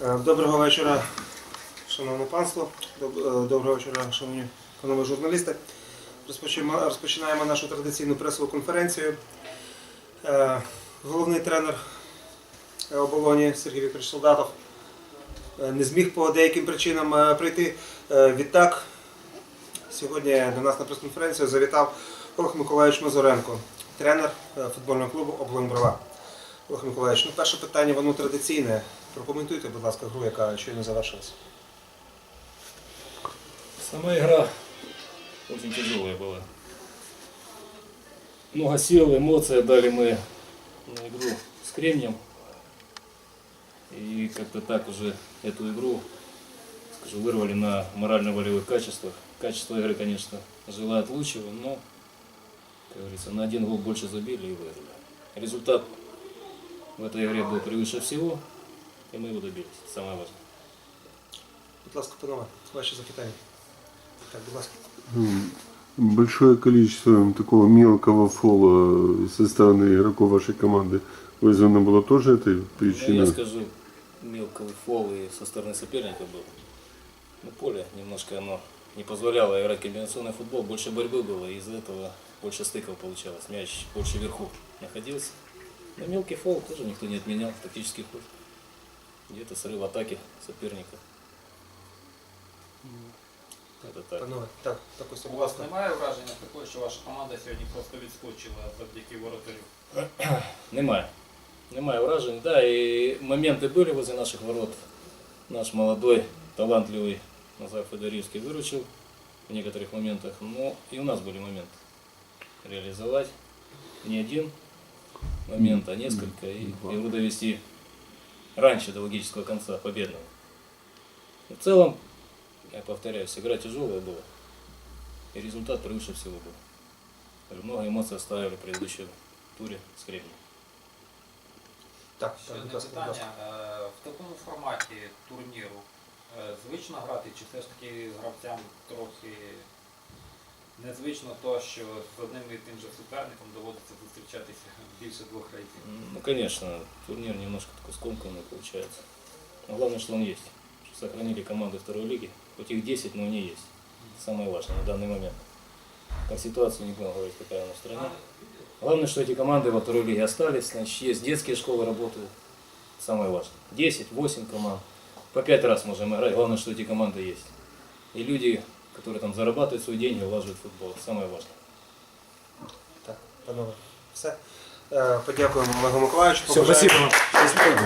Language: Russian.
Е, Доброго вечора, шановне панство. Е, Доброго вечора, шановні панове журналісти. Розпочинаємо нашу традиційну пресову конференцію. Е, Головний тренер оболоні Сергій Вікторович Солдатов не зміг по деяким причинам прийти. Відтак, сьогодні до нас на прес-конференцію завітав Олег Миколаївич Мазуренко, тренер футбольного клубу Оболонь Брова. Олег Миколаївич, ну перше питання, воно традиційне. Прокоментуйте, будь ласка, гру, яка щойно завершилась. Сама игра очень тяжелая была. Много сил, эмоций дали мы на игру с Кремнием. И как-то так уже эту игру, скажу, вырвали на морально-волевых качествах. Качество игры, конечно, желает лучшего, но, как говорится, на один гол больше забили и выиграли. Результат в этой игре был превыше всего, и мы его добились. Это самое важное. Будь ласка, панове, ваші запитання. Так, будь ласка. Большое количество такого мелкого фола со стороны игроков вашей команды вызвано было тоже этой Ну, я причиной? скажу, мелкого фол и со стороны соперника был. Ну, поле немножко оно не позволяло играть комбинационный футбол, больше борьбы было, и из-за этого больше стыков получалось. Мяч больше вверху находился. Но мелкий фол тоже никто не отменял, тактический ход. Где-то срыв атаки соперника. Это так. Панове, так, так ось, У будь вас ласка. немає враження такого, що ваша команда сьогодні просто відскочила завдяки воротарю? Немає. Немає вражень. Да, и моменты были возле наших ворот. Наш молодой, талантливый Назар Федорівський выручил в некоторых моментах. Но и у нас были моменты реализовать не один момент, а несколько. И его довести раньше до логического конца, победного. Но в целом, я повторяюсь, игра тяжелая была. И результат превыше всего был. Много эмоций оставили в предыдущем туре с Кремнием. Так, Ще одне питання. Е, В такому форматі турніру е, звично грати, чи все ж таки гравцям трохи незвично то, що з одним і тим же суперником доводиться зустрічатися більше двох разів? Ну, конечно, турнир немножко такой скомканный получается. Но главное, что он есть. Что сохранили команды второй лиги. Хоть их 10, но они есть. Это самое важное на данный момент. По ситуации не будем говорить, какая она в стране. Главное, что эти команды во второй лиге остались. Значит, есть детские школы работают. Самое важное. 10-8 команд. По 5 раз можем играть. Главное, что эти команды есть. И люди, которые там зарабатывают свои деньги, улаживают футбол. Это самое важное. Так, панове, все. Е, Подякуємо Олегу Миколаївичу. Все, Побажаємо- спасибо.